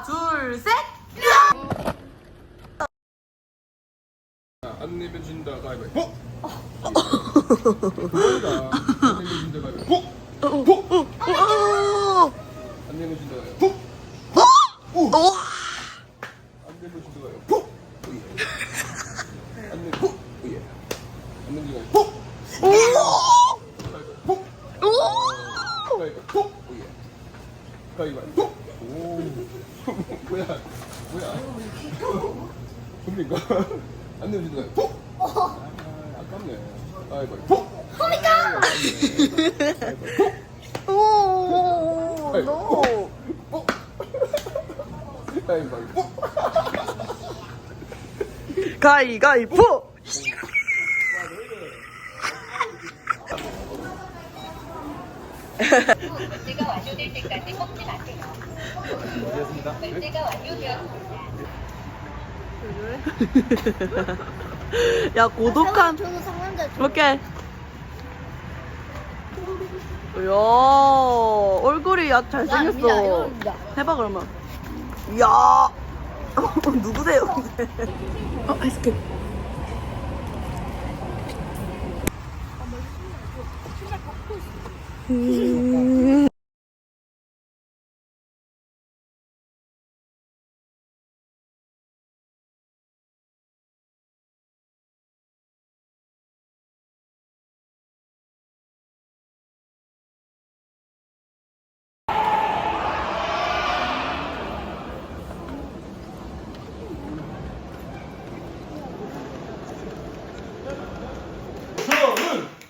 하나, 둘, 셋. 안 내면 진다 가위바위보 그거다 안 내면 진다 가위바위보 보! 안 내면 진다 가위바위보 오. 안 내면 진다 가위바위보. 안 내면 보! 오예. 안 내면 진다 가위바위보 가위바위보 가위바위보 오예. 가위바위보 오 뭐야 뭐야 좀비인가? 안 내면 가위바위보 아, 아깝네 가위바위보 오. 노. 가위바위보 가위가위보. 결제가 완료될 때까지 꺾지 마세요. 결제가 완료되었습니다. 야 고독한. 저는 상남자 오케이. 이야 얼굴이 야 잘생겼어. 해봐 그러면. 이야. 누구세요? 어 아이스크림. 음.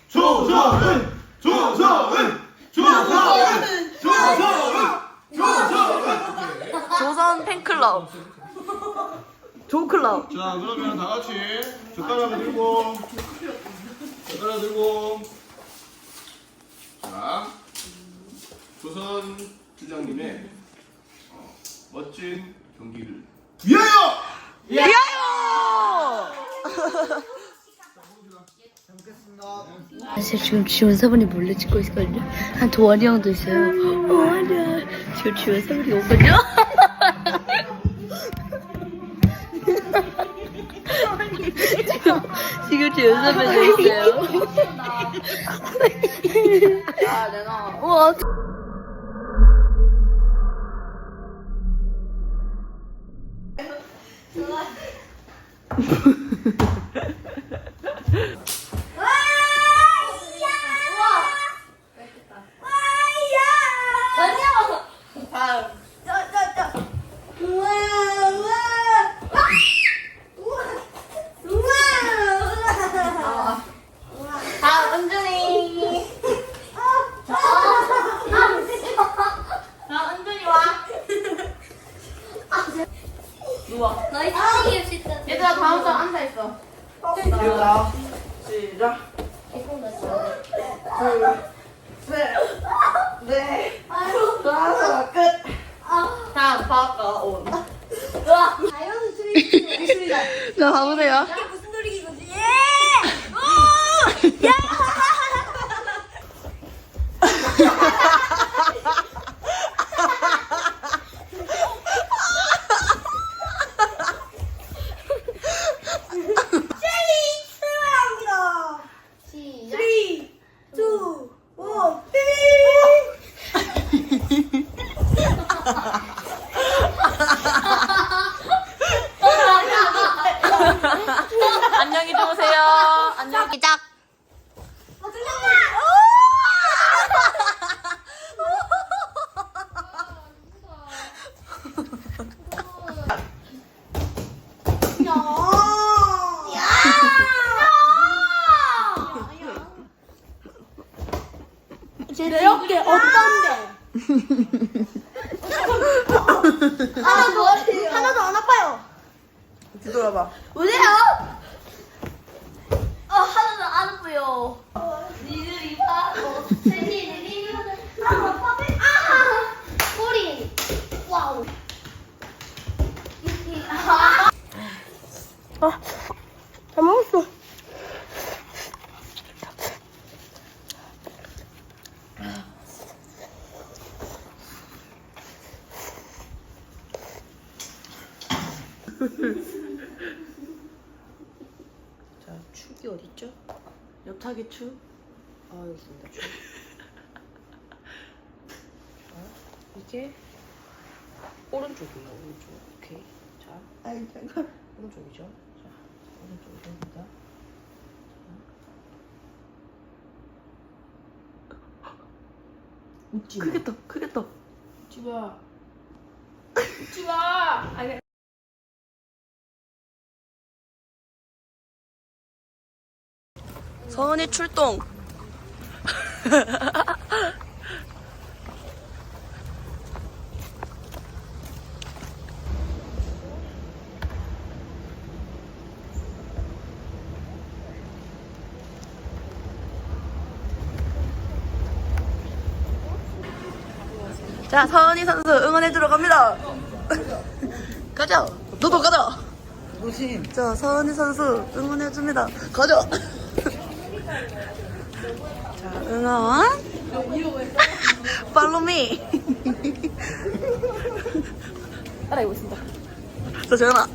조서은 조서은 조서은 조서은 조선 팬클럽. 조클럽. 자 그러면 다 같이 젓가락을 들고 젓가락 들고 자 조선 주장님의 어, 멋진 경기를 위하여 위하여! 사실 지금 지원 사분이 몰래 찍고 있거든요. 한 도환이 형도 있어요. 어, 아니야. 지금 지원 사분이 오거든요. 지금, 지금 지원사분이 있어요. 아, 내가. 우와. 있어. 시작. 시작. 둘, 셋, 넷, 다섯, 끝. 다음 바꿔 온. 자 가보세요. 안녕히 주무세요. 안녕. 시작. 내 어깨 어떤데? 하나도 하나도 안 아파요. 뒤돌아봐. 보세요. 어 하나도 안 아파요. 니들이 바로 생일이 아 파베 아 꼬리 와우. 아잘 먹었어. 자, 축이 어딨죠? 옆차기 추. 아, 여기 있습니다. 축. 자, 이게 오른쪽이에요, 오른쪽. 오케이. 자, 아이 잠깐. 오른쪽이죠. 자, 오른쪽입니다. 웃지 마. 크게 떠, 크게 떠. 웃지 마. 웃지 마. 아니. 서은이 출동. 자, 서은이 선수 응원해 주러 갑니다. 가자. 너도 가자. 무심. 자, 서은이 선수 응원해 줍니다. 가자. 자, 응원. Follow me. 따라해보 있습니다. 자, 재현아.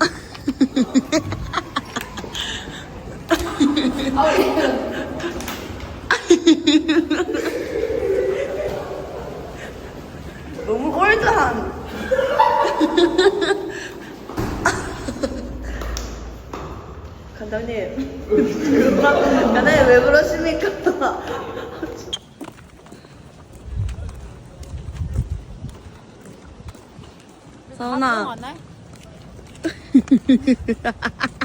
너무 올드한. 간장님. 간장님 왜 그러십니까? 서은아.